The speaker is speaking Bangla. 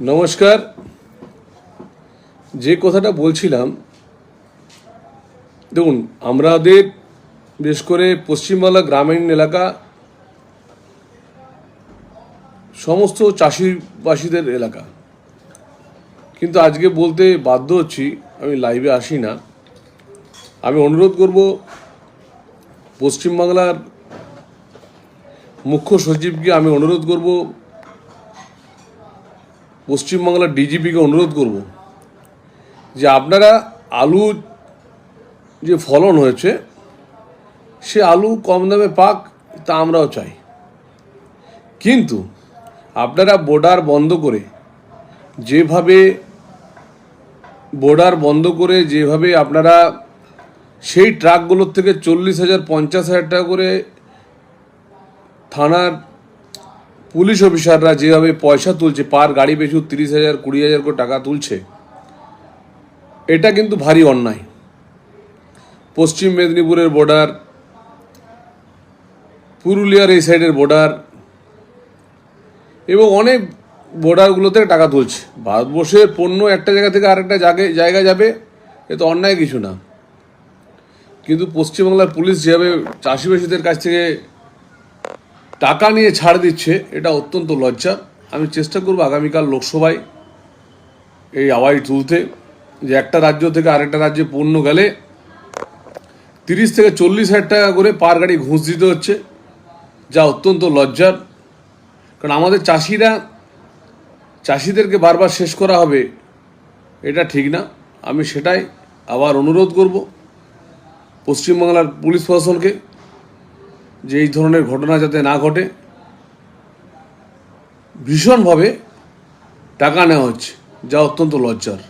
নমস্কার। যে কথাটা বলছিলাম, দেখুন, আমাদের বিশেষ করে পশ্চিমবাংলা গ্রামীণ এলাকা সমস্ত চাষিবাসীদের এলাকা। কিন্তু আজকে বলতে বাধ্য হচ্ছি, আমি লাইভে আসি না। আমি অনুরোধ করব পশ্চিমবাংলার মুখ্য সচিবকে আমি অনুরোধ করব পশ্চিমবাংলার ডিজিপিকে অনুরোধ করব যে আপনারা আলু যে ফলন হয়েছে, সে আলু কম দামে পাক, তা আমরাও চাই। কিন্তু আপনারা বর্ডার বন্ধ করে যেভাবে বর্ডার বন্ধ করে যেভাবে আপনারা সেই ট্রাকগুলোর থেকে চল্লিশ হাজার, পঞ্চাশ হাজার টাকা করে থানার পুলিশ অফিসাররা যেভাবে পয়সা তুলছে, পার গাড়ি পিছু তিরিশ হাজার, কুড়ি হাজার করে টাকা তুলছে, এটা কিন্তু ভারী অন্যায়। পশ্চিম মেদিনীপুরের বর্ডার পুরুলিয়ার এই সাইডের বর্ডার এবং অনেক বর্ডারগুলোতে টাকা তুলছে। ভারতবর্ষের পণ্য একটা জায়গা থেকে আরেকটা জায়গায় জায়গা যাবে, এ তো অন্যায় কিছু না। কিন্তু পশ্চিমবাংলার পুলিশ যেভাবে চাষিবাসীদের কাছ থেকে টাকা নিয়ে ছাড় দিচ্ছে, এটা অত্যন্ত লজ্জা। আমি চেষ্টা করব আগামীকাল লোকসভায় এই আওয়াজ তুলতে যে একটা রাজ্য থেকে আরেকটা রাজ্যে পণ্য গেলে তিরিশ থেকে চল্লিশ হাজার টাকা করে পার গাড়ি ঘুষ দিতে হচ্ছে, যা অত্যন্ত লজ্জার। কারণ আমাদের চাষিরা, চাষিদেরকে বারবার শেষ করা হবে, এটা ঠিক না। আমি সেটাই আবার অনুরোধ করব পশ্চিমবাংলার পুলিশ প্রশাসনকে। যে এই ধরনের ঘটনা যাতে না ঘটে ভীষণভাবে টাকা নেওয়া হচ্ছে যা অত্যন্ত লজ্জার।